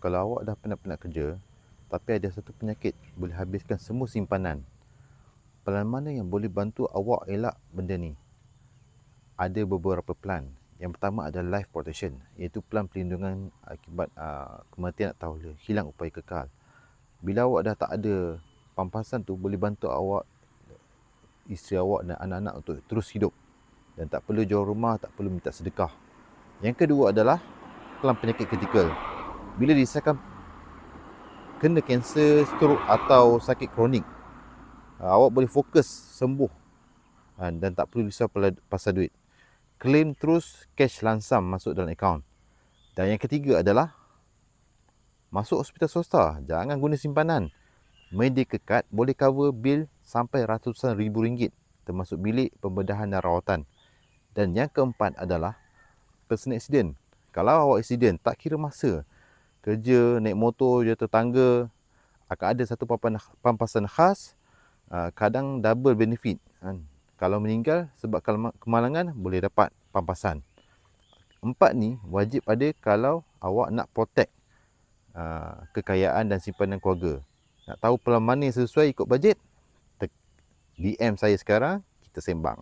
kalau awak dah penat-penat kerja, tapi ada satu penyakit boleh habiskan semua simpanan. Pelan mana yang boleh bantu awak elak benda ni? Ada beberapa plan. Yang pertama adalah life protection, iaitu plan perlindungan akibat uh, kematian atau hilang upaya kekal. Bila awak dah tak ada pampasan tu boleh bantu awak isteri awak dan anak-anak untuk terus hidup dan tak perlu jual rumah, tak perlu minta sedekah. Yang kedua adalah plan penyakit kritikal. Bila disahkan kena kanser, stroke atau sakit kronik, uh, awak boleh fokus sembuh uh, dan tak perlu risau pasal duit. Claim terus cash lansam masuk dalam akaun. Dan yang ketiga adalah masuk hospital swasta. Jangan guna simpanan. Medical card boleh cover bil sampai ratusan ribu ringgit termasuk bilik pembedahan dan rawatan. Dan yang keempat adalah personal accident. Kalau awak accident, tak kira masa. Kerja, naik motor, jatuh tangga, akan ada satu pampasan khas, ah, kadang double benefit. Kan? Kalau meninggal sebab kemalangan boleh dapat pampasan. Empat ni wajib ada kalau awak nak protect uh, kekayaan dan simpanan keluarga. Nak tahu pelan mana yang sesuai ikut bajet? DM saya sekarang, kita sembang.